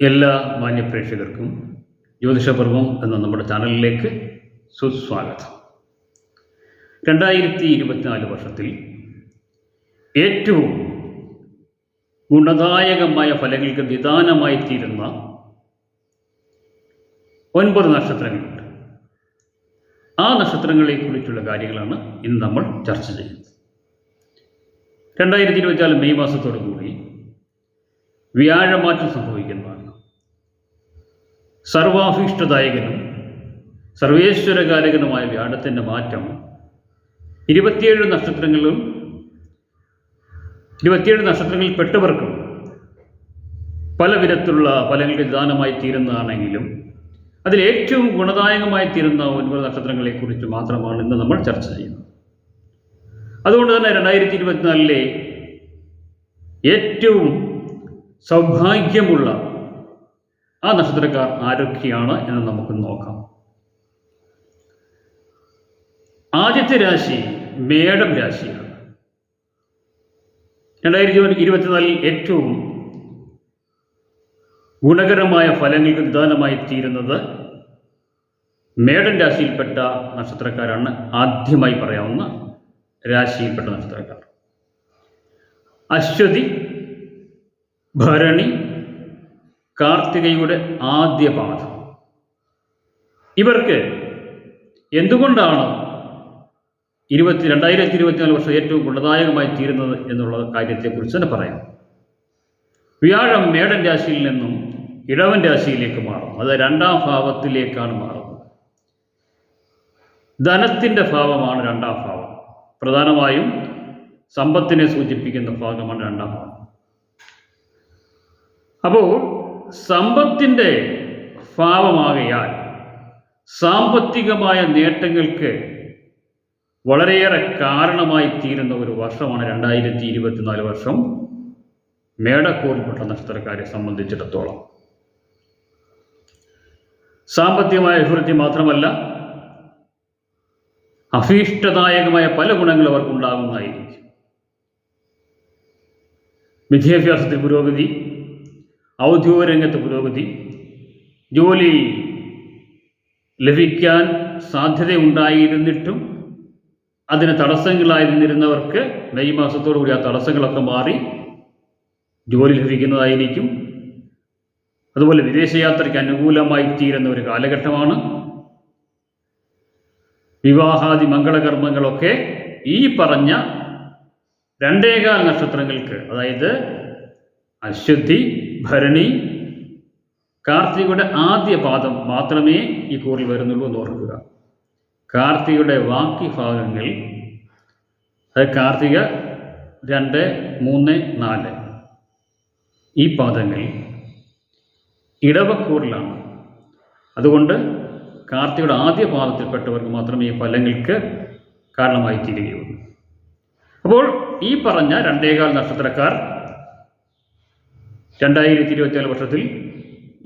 എല്ലാ മാന്യപ്രേക്ഷകർക്കും ജ്യോതിഷപർവം എന്ന നമ്മുടെ ചാനലിലേക്ക് സുസ്വാഗതം. രണ്ടായിരത്തി ഇരുപത്തിനാല് വർഷത്തിൽ ഏറ്റവും ഗുണദായകമായ ഫലങ്ങൾക്ക് നിദാനമായി തീരുന്ന ഒൻപത് നക്ഷത്രങ്ങളുണ്ട്. ആ നക്ഷത്രങ്ങളെക്കുറിച്ചുള്ള കാര്യങ്ങളാണ് ഇന്ന് നമ്മൾ ചർച്ച ചെയ്യുന്നത്. രണ്ടായിരത്തി ഇരുപത്തിനാല് മെയ് മാസത്തോടു കൂടി വ്യാഴമാറ്റം സംഭവിക്കുന്നതാണ് സർവാഭീഷ്ടദായകനും സർവേശ്വരകാരകനുമായ വ്യാഴത്തിന്റെ മാറ്റം ഇരുപത്തിയേഴ് നക്ഷത്രങ്ങളിലും ഇരുപത്തിയേഴ് നക്ഷത്രങ്ങളിൽ പെട്ടവർക്കും പല വിധത്തിലുള്ള ഫലങ്ങൾക്ക് നിദാനമായി തീരുന്നതാണെങ്കിലും അതിൽ ഏറ്റവും ഗുണദായകമായി തീരുന്ന ഒൻപത് നക്ഷത്രങ്ങളെക്കുറിച്ച് മാത്രമാണ് ഇന്ന് നമ്മൾ ചർച്ച ചെയ്യുന്നത്. അതുകൊണ്ട് തന്നെ രണ്ടായിരത്തി ഇരുപത്തിനാലിലെ ഏറ്റവും സൗഭാഗ്യമുള്ള ആ നക്ഷത്രക്കാർ ആരൊക്കെയാണ് എന്ന് നമുക്ക് നോക്കാം. ആദ്യത്തെ രാശി മേടം രാശിയാണ്. രണ്ടായിരത്തി ഇരുപത്തിനാലിൽ ഏറ്റവും ഗുണകരമായ ഫലങ്ങൾക്ക് നിദാനമായി തീരുന്നത് മേടൻ രാശിയിൽപ്പെട്ട നക്ഷത്രക്കാരാണ് ആദ്യമായി പറയാവുന്ന രാശിയിൽപ്പെട്ട നക്ഷത്രക്കാർ. അശ്വതി ഭരണി കാർത്തികയുടെ ആദ്യ പാഠം ഇവർക്ക് എന്തുകൊണ്ടാണ് ഇരുപത്തി രണ്ടായിരത്തി ഇരുപത്തിനാല് വർഷം ഏറ്റവും ഗുണദായകമായി തീരുന്നത് എന്നുള്ള കാര്യത്തെക്കുറിച്ച് തന്നെ പറയാം. വ്യാഴം മേടൻ രാശിയിൽ നിന്നും ഇടവൻ രാശിയിലേക്ക് മാറും അത് രണ്ടാം ഭാവത്തിലേക്കാണ് മാറുന്നത്. ധനത്തിന്റെ ഭാവമാണ് രണ്ടാം ഭാവം. പ്രധാനമായും സമ്പത്തിനെ സൂചിപ്പിക്കുന്ന ഭാഗമാണ് രണ്ടാം ഭാവം. അപ്പോൾ സമ്പത്തിന്റെ ഭാവമാകയാൽ സാമ്പത്തികമായ നേട്ടങ്ങൾക്ക് വളരെയേറെ കാരണമായി തീരുന്ന ഒരു വർഷമാണ് രണ്ടായിരത്തി ഇരുപത്തിനാല് വർഷം മേടക്കൂറിൽപ്പെട്ട നക്ഷത്രക്കാരെ സംബന്ധിച്ചിടത്തോളം. സാമ്പത്തികമായ അഭിവൃദ്ധി മാത്രമല്ല അഭീഷ്ടദായകമായ പല ഗുണങ്ങളും അവർക്കുണ്ടാകുന്നതായിരിക്കും വിദ്യാഭ്യാസത്തിൽ പുരോഗതി ഔദ്യോഗിക രംഗത്ത് പുരോഗതി. ജോലി ലഭിക്കാൻ സാധ്യതയുണ്ടായിരുന്നിട്ടും അതിന് തടസ്സങ്ങളായിരുന്നിരുന്നവർക്ക് മെയ് മാസത്തോടു കൂടി ആ തടസ്സങ്ങളൊക്കെ മാറി ജോലി ലഭിക്കുന്നതായിരിക്കും. അതുപോലെ വിദേശയാത്രയ്ക്ക് അനുകൂലമായി തീരുന്ന ഒരു കാലഘട്ടമാണ്. വിവാഹാദി മംഗളകർമ്മങ്ങളൊക്കെ ഈ പറഞ്ഞ രണ്ടേകാൽ നക്ഷത്രങ്ങൾക്ക് അതായത് അശ്വതി ഭരണി കാർത്തികയുടെ ആദ്യ പാദം മാത്രമേ ഈ കൂറിൽ വരുന്നുള്ളൂ എന്ന് ഓർക്കുക. കാർത്തികയുടെ ബാക്കി ഭാഗങ്ങൾ അത് കാർത്തിക രണ്ട് മൂന്ന് നാല്. ഈ പാദങ്ങൾ ഇടവക്കൂറിലാണ്. അതുകൊണ്ട് കാർത്തികയുടെ ആദ്യ പാദത്തിൽപ്പെട്ടവർക്ക് മാത്രമേ ഈ ഫലങ്ങൾക്ക് കാരണമായി തീരുകയുള്ളൂ അപ്പോൾ ഈ പറഞ്ഞ രണ്ടേകാൽ നക്ഷത്രക്കാർ രണ്ടായിരത്തി ഇരുപത്തിനാല് വർഷത്തിൽ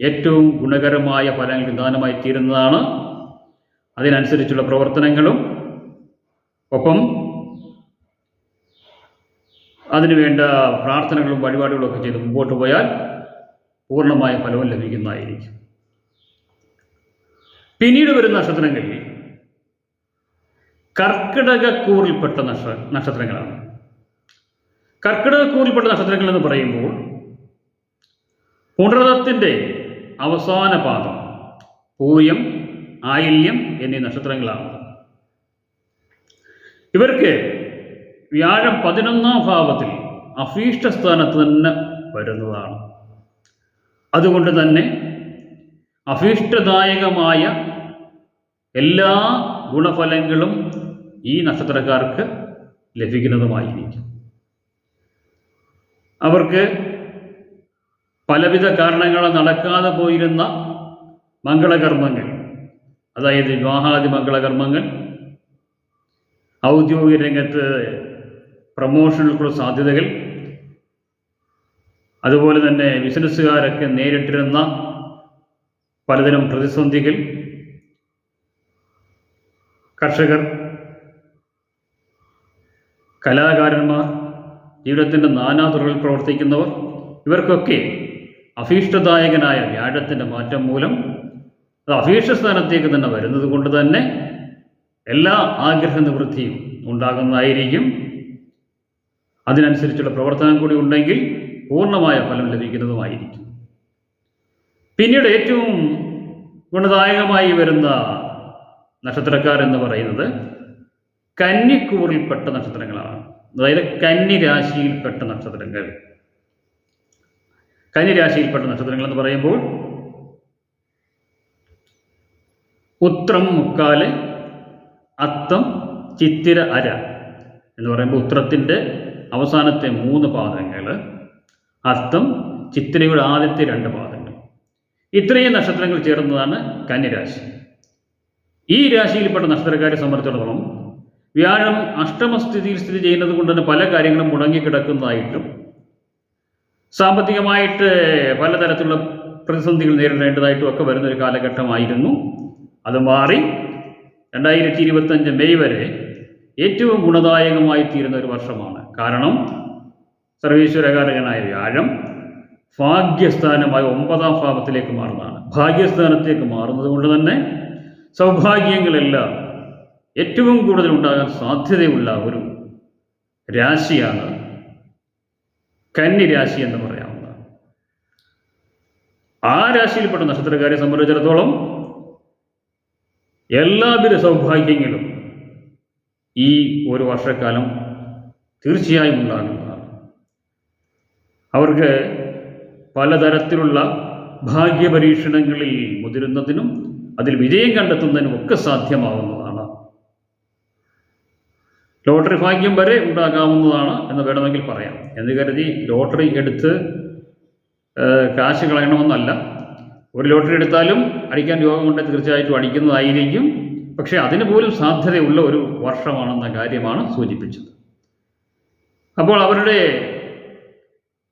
ഏറ്റവും ഗുണകരമായ ഫലങ്ങൾ നിദാനമായി തീരുന്നതാണ്. അതിനനുസരിച്ചുള്ള പ്രവർത്തനങ്ങളും ഒപ്പം അതിനുവേണ്ട പ്രാർത്ഥനകളും വഴിപാടുകളും ഒക്കെ ചെയ്ത് മുമ്പോട്ട് പോയാൽ പൂർണമായ ഫലവും ലഭിക്കുന്നതായിരിക്കും. പിന്നീട് വരുന്ന നക്ഷത്രങ്ങളിൽ കർക്കിടകക്കൂറിൽപ്പെട്ട നക്ഷ നക്ഷത്രങ്ങളാണ്. കർക്കിടകക്കൂറിൽപ്പെട്ട നക്ഷത്രങ്ങൾ എന്ന് പറയുമ്പോൾ പുണർതത്തിന്റെ അവസാന പാദം. പൂയം ആയില്യം എന്നീ നക്ഷത്രങ്ങളാണ്. ഇവർക്ക് വ്യാഴം പതിനൊന്നാം ഭാവത്തിൽ അഭീഷ്ട സ്ഥാനത്ത് തന്നെ വരുന്നതാണ്. അതുകൊണ്ട് തന്നെ അഭീഷ്ടദായകമായ എല്ലാ ഗുണഫലങ്ങളും ഈ നക്ഷത്രക്കാർക്ക് ലഭിക്കുന്നതുമായിരിക്കും. അവർക്ക് പലവിധ കാരണങ്ങളാൽ നടക്കാതെ പോയിരുന്ന മംഗളകർമ്മങ്ങൾ. അതായത് വിവാഹാദി മംഗളകർമ്മങ്ങൾ ഔദ്യോഗിക രംഗത്ത് പ്രമോഷനുകൾക്കുള്ള സാധ്യതകൾ അതുപോലെ തന്നെ ബിസിനസ്സുകാരൊക്കെ നേരിട്ടിരുന്ന പലതരം പ്രതിസന്ധികൾ കർഷകർ കലാകാരന്മാർ ജീവിതത്തിന്റെ നാനാതുറകളിൽ പ്രവർത്തിക്കുന്നവർ ഇവർക്കൊക്കെ അഭീഷ്ടദായകനായ വ്യാഴത്തിന്റെ മാറ്റം മൂലം അത് അഭീഷ്ട സ്ഥാനത്തേക്ക് തന്നെ വരുന്നത് കൊണ്ട് തന്നെ എല്ലാ ആഗ്രഹ നിവൃത്തിയും ഉണ്ടാകുന്നതായിരിക്കും. അതിനനുസരിച്ചുള്ള പ്രവർത്തനം കൂടി ഉണ്ടെങ്കിൽ പൂർണമായ ഫലം ലഭിക്കുന്നതുമായിരിക്കും. പിന്നീട് ഏറ്റവും ഗുണദായകമായി വരുന്ന നക്ഷത്രക്കാർ എന്ന് പറയുന്നത് കന്നിക്കൂറിൽപ്പെട്ട നക്ഷത്രങ്ങളാണ്. അതായത് കന്നി രാശിയിൽപ്പെട്ട നക്ഷത്രങ്ങൾ. കന്നി രാശിയിൽപ്പെട്ട നക്ഷത്രങ്ങൾ എന്ന് പറയുമ്പോൾ ഉത്രം മുക്കാൽ അത്തം ചിത്തിര അര എന്ന് പറയുമ്പോൾ ഉത്രത്തിന്റെ അവസാനത്തെ മൂന്ന് പാദങ്ങൾ അത്തം ചിത്തിരയുടെ ആദ്യത്തെ രണ്ട് പാദങ്ങൾ. ഇത്രയും നക്ഷത്രങ്ങൾ ചേർന്നതാണ് കന്യരാശി. ഈ രാശിയിൽപ്പെട്ട നക്ഷത്രക്കാരെ സംബന്ധിച്ചിടത്തോളം വ്യാഴം അഷ്ടമസ്ഥിതിയിൽ സ്ഥിതി ചെയ്യുന്നത് കൊണ്ട് തന്നെ പല കാര്യങ്ങളും മുടങ്ങിക്കിടക്കുന്നതായിട്ടും സാമ്പത്തികമായിട്ട് പലതരത്തിലുള്ള പ്രതിസന്ധികൾ നേരിടേണ്ടതായിട്ടും ഒക്കെ വരുന്നൊരു കാലഘട്ടമായിരുന്നു. അത് മാറി രണ്ടായിരത്തി ഇരുപത്തഞ്ച് മെയ് വരെ ഏറ്റവും ഗുണദായകമായി തീരുന്ന ഒരു വർഷമാണ്. കാരണം സർവീശ്വരകാരകനായ വ്യാഴം ഭാഗ്യസ്ഥാനമായ ഒമ്പതാം ഭാവത്തിലേക്ക് മാറുന്നതാണ്. ഭാഗ്യസ്ഥാനത്തേക്ക് മാറുന്നത് കൊണ്ട് തന്നെ സൗഭാഗ്യങ്ങളെല്ലാം ഏറ്റവും കൂടുതൽ ഉണ്ടാകാൻ സാധ്യതയുള്ള ഒരു രാശിയാണ് കന്നി രാശി എന്ന് ആ രാശിയിൽപ്പെട്ട നക്ഷത്രക്കാരെ സംബന്ധിച്ചിടത്തോളം എല്ലാവിധ സൗഭാഗ്യങ്ങളും ഈ ഒരു വർഷക്കാലം തീർച്ചയായും ഉണ്ടാകുന്നതാണ്. അവർക്ക് പലതരത്തിലുള്ള ഭാഗ്യപരീക്ഷണങ്ങളിൽ മുതിരുന്നതിനും അതിൽ വിജയം കണ്ടെത്തുന്നതിനും ഒക്കെ സാധ്യമാവുന്നതാണ്. ലോട്ടറി ഭാഗ്യം വരെ ഉണ്ടാകാവുന്നതാണ് എന്ന് വേണമെങ്കിൽ പറയാം. എന്ന് കരുതി ലോട്ടറി എടുത്ത് കാശ് കളയണമെന്നല്ല. ഒരു ലോട്ടറി എടുത്താലും അടിക്കാൻ യോഗമുണ്ടെങ്കിൽ തീർച്ചയായിട്ടും അടിക്കുന്നതായിരിക്കും. പക്ഷേ അതിന് പോലും സാധ്യതയുള്ള ഒരു വർഷമാണെന്ന കാര്യമാണ് സൂചിപ്പിച്ചത്. അപ്പോൾ അവരുടെ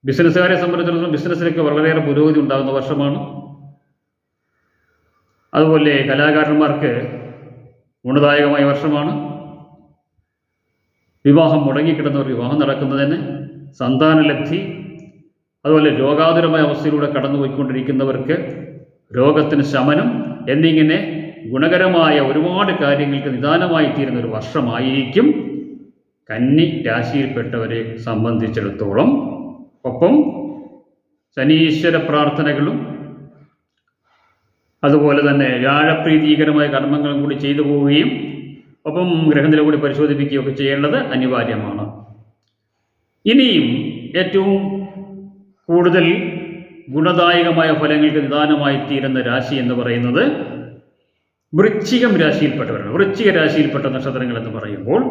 ബിസിനസ്സുകാരെ സംബന്ധിച്ചിടത്തോളം ബിസിനസ്സിലൊക്കെ വളരെയേറെ പുരോഗതി ഉണ്ടാകുന്ന വർഷമാണ്. അതുപോലെ കലാകാരന്മാർക്ക് ഗുണദായകമായ വർഷമാണ്. വിവാഹം മുടങ്ങിക്കിടന്നവർ വിവാഹം നടക്കുന്നതിന് സന്താനലബ്ധി അതുപോലെ രോഗാതുരമായ അവസ്ഥയിലൂടെ കടന്നുപോയിക്കൊണ്ടിരിക്കുന്നവർക്ക് രോഗത്തിന് ശമനം എന്നിങ്ങനെ ഗുണകരമായ ഒരുപാട് കാര്യങ്ങൾക്ക് നിദാനമായി തീരുന്ന ഒരു വർഷമായിരിക്കും കന്നി രാശിയിൽപ്പെട്ടവരെ സംബന്ധിച്ചിടത്തോളം. ഒപ്പം ശനീശ്വര പ്രാർത്ഥനകളും അതുപോലെ തന്നെ വ്യാഴപ്രീതികരമായ കർമ്മങ്ങളും കൂടി ചെയ്തു പോവുകയും ഒപ്പം ഗ്രഹനില കൂടി പരിശോധിപ്പിക്കുകയൊക്കെ ചെയ്യേണ്ടത് അനിവാര്യമാണ്. ഇനിയും ഏറ്റവും കൂടുതൽ ഗുണദായകമായ ഫലങ്ങൾക്ക് നിദാനമായി തീരുന്ന രാശി എന്ന് പറയുന്നത് വൃശ്ചികം രാശിയിൽപ്പെട്ടവരാണ്. വൃശ്ചിക രാശിയിൽപ്പെട്ട നക്ഷത്രങ്ങൾ എന്ന് പറയുമ്പോൾ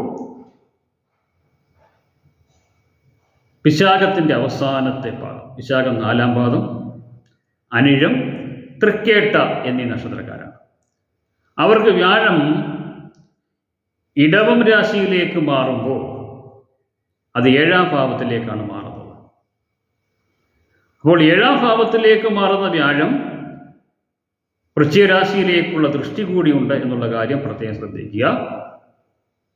വിശാഖത്തിന്റെ അവസാനത്തെ പാദം. വിശാഖം നാലാം പാദം അനിഴം തൃക്കേട്ട എന്നീ നക്ഷത്രക്കാരാണ്. അവർക്ക് വ്യാഴം ഇടവം രാശിയിലേക്ക് മാറുമ്പോൾ അത് ഏഴാം ഭാവത്തിലേക്കാണ് മാറുന്നത്. അപ്പോൾ ഏഴാം ഭാവത്തിലേക്ക് മാറുന്ന വ്യാഴം വൃശ്ചികരാശിയിലേക്കുള്ള ദൃഷ്ടി കൂടിയുണ്ട് എന്നുള്ള കാര്യം പ്രത്യേകം ശ്രദ്ധിക്കുക.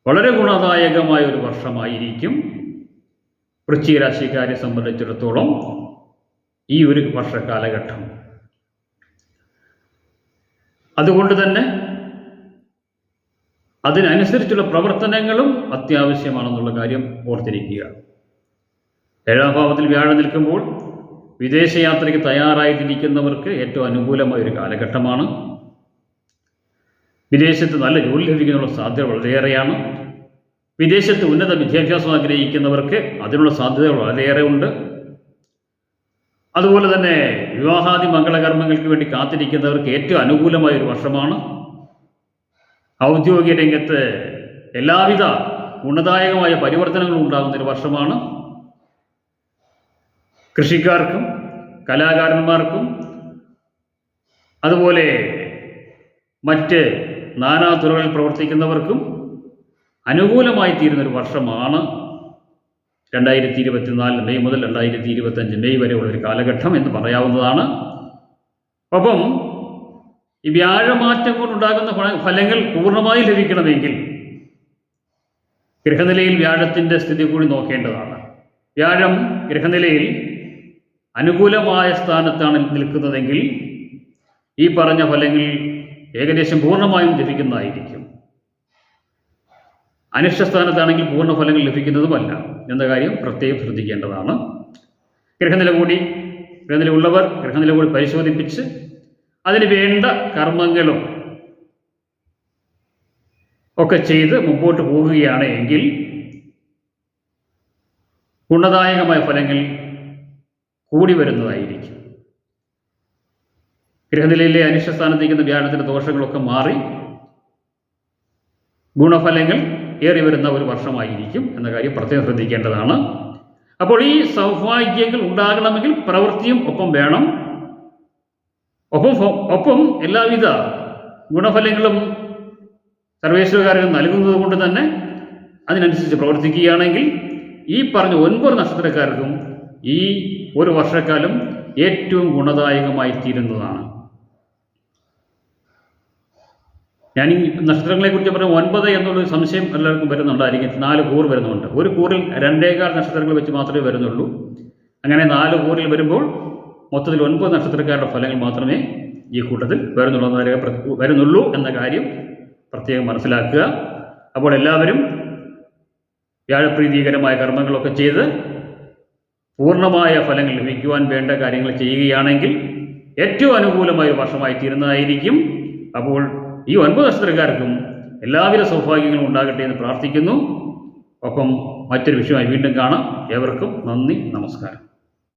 വളരെ ഗുണദായകമായ ഒരു വർഷമായിരിക്കും വൃശ്ചികരാശിക്കാരെ സംബന്ധിച്ചിടത്തോളം ഈ ഒരു വർഷകാലഘട്ടം. അതുകൊണ്ട് തന്നെ അതിനനുസരിച്ചുള്ള പ്രവർത്തനങ്ങളും അത്യാവശ്യമാണെന്നുള്ള കാര്യം ഓർത്തിരിക്കുക. ഏഴാം ഭാവത്തിൽ വ്യാഴം നിൽക്കുമ്പോൾ വിദേശയാത്രയ്ക്ക് തയ്യാറായിട്ടിരിക്കുന്നവർക്ക് ഏറ്റവും അനുകൂലമായ ഒരു കാലഘട്ടമാണ്. വിദേശത്ത് നല്ല ജോലി ലഭിക്കാനുള്ള സാധ്യത വളരെയേറെയാണ്. വിദേശത്ത് ഉന്നത വിദ്യാഭ്യാസം ആഗ്രഹിക്കുന്നവർക്ക് അതിനുള്ള സാധ്യത വളരെയേറെ ഉണ്ട്. അതുപോലെ തന്നെ വിവാഹാദി മംഗളകർമ്മങ്ങൾക്ക് വേണ്ടി കാത്തിരിക്കുന്നവർക്ക് ഏറ്റവും അനുകൂലമായ ഒരു വർഷമാണ്. ഔദ്യോഗിക രംഗത്ത് എല്ലാവിധ ഗുണദായകമായ പരിവർത്തനങ്ങളും ഉണ്ടാകുന്ന ഒരു വർഷമാണ്. കൃഷിക്കാർക്കും കലാകാരന്മാർക്കും അതുപോലെ മറ്റ് നാനാതുറകളിൽ പ്രവർത്തിക്കുന്നവർക്കും അനുകൂലമായി തീരുന്ന ഒരു വർഷമാണ് രണ്ടായിരത്തി ഇരുപത്തിനാല് മെയ് മുതൽ രണ്ടായിരത്തി ഇരുപത്തഞ്ച് മെയ് വരെയുള്ള ഒരു കാലഘട്ടം എന്ന് പറയാവുന്നതാണ്. ഒപ്പം ഈ വ്യാഴമാറ്റം കൊണ്ടുണ്ടാകുന്ന ഫല- ഫലങ്ങൾ പൂർണമായി ലഭിക്കണമെങ്കിൽ ഗ്രഹനിലയിൽ വ്യാഴത്തിന്റെ സ്ഥിതി കൂടി നോക്കേണ്ടതാണ്. വ്യാഴം ഗ്രഹനിലയിൽ അനുകൂലമായ സ്ഥാനത്താണ് നിൽക്കുന്നതെങ്കിൽ ഈ പറഞ്ഞ ഫലങ്ങൾ ഏകദേശം പൂർണമായും ലഭിക്കുന്നതായിരിക്കും. അനിഷ്ടസ്ഥാനത്താണെങ്കിൽ പൂർണ ഫലങ്ങൾ ലഭിക്കുന്നതുമല്ല എന്ന കാര്യം പ്രത്യേകം ശ്രദ്ധിക്കേണ്ടതാണ്. ഗ്രഹനില കൂടി ഗ്രഹനില ഉള്ളവർ ഗ്രഹനില കൂടി പരിശോധിപ്പിച്ച് അതിന് വേണ്ട കർമ്മങ്ങളും ഒക്കെ ചെയ്ത് മുമ്പോട്ട് പോവുകയാണ് എങ്കിൽ ഗുണദായകമായ ഫലങ്ങൾ കൂടി വരുന്നതായിരിക്കും. ഗ്രഹനിലയിലെ അനിഷ്ടസ്ഥാനത്തേക്കുന്ന വ്യാഴത്തിന്റെ ദോഷങ്ങളൊക്കെ മാറി ഗുണഫലങ്ങൾ ഏറി വരുന്ന ഒരു വർഷമായിരിക്കും എന്ന കാര്യം പ്രത്യേകം ശ്രദ്ധിക്കേണ്ടതാണ്. അപ്പോൾ ഈ സൗഭാഗ്യങ്ങൾ ഉണ്ടാകണമെങ്കിൽ പ്രവൃത്തിയും ഒപ്പം വേണം. ഒപ്പം ഒപ്പം എല്ലാവിധ ഗുണഫലങ്ങളും സർവേശ്വരകാരൻ നൽകുന്നത് കൊണ്ട് തന്നെ അതിനനുസരിച്ച് പ്രവർത്തിക്കുകയാണെങ്കിൽ ഈ പറഞ്ഞ ഒൻപത് നക്ഷത്രക്കാർക്കും ഈ ഒരു വർഷക്കാലം ഏറ്റവും ഗുണദായകമായി തീരുന്നതാണ്. ഞാൻ ഈ നക്ഷത്രങ്ങളെ കുറിച്ച് പറഞ്ഞ ഒൻപത് എന്നുള്ളൊരു സംശയം എല്ലാവർക്കും വരുന്നുണ്ടായിരിക്കും. നാല് കൂർ വരുന്നുണ്ട്. ഒരു കൂറിൽ രണ്ടേകാൽ നക്ഷത്രങ്ങൾ വെച്ച് മാത്രമേ വരുന്നുള്ളൂ. അങ്ങനെ നാല് കൂറിൽ വരുമ്പോൾ മൊത്തത്തിൽ ഒൻപത് നക്ഷത്രക്കാരുടെ ഫലങ്ങൾ മാത്രമേ ഈ കൂട്ടത്തിൽ വരുന്നുള്ളൂ വരുന്നുള്ളൂ എന്ന കാര്യം പ്രത്യേകം മനസ്സിലാക്കുക. അപ്പോൾ എല്ലാവരും വ്യാഴപ്രീതികരമായ കർമ്മങ്ങളൊക്കെ ചെയ്ത് പൂർണമായ ഫലങ്ങൾ ലഭിക്കുവാൻ വേണ്ട കാര്യങ്ങൾ ചെയ്യുകയാണെങ്കിൽ ഏറ്റവും അനുകൂലമായ ഒരു വർഷമായി തീരുന്നതായിരിക്കും. അപ്പോൾ ഈ ഒൻപത് നക്ഷത്രക്കാർക്കും എല്ലാവിധ സൗഭാഗ്യങ്ങളും ഉണ്ടാകട്ടെ എന്ന് പ്രാർത്ഥിക്കുന്നു. ഒപ്പം മറ്റൊരു വിഷയമായി വീണ്ടും കാണാം. ഏവർക്കും നന്ദി നമസ്കാരം.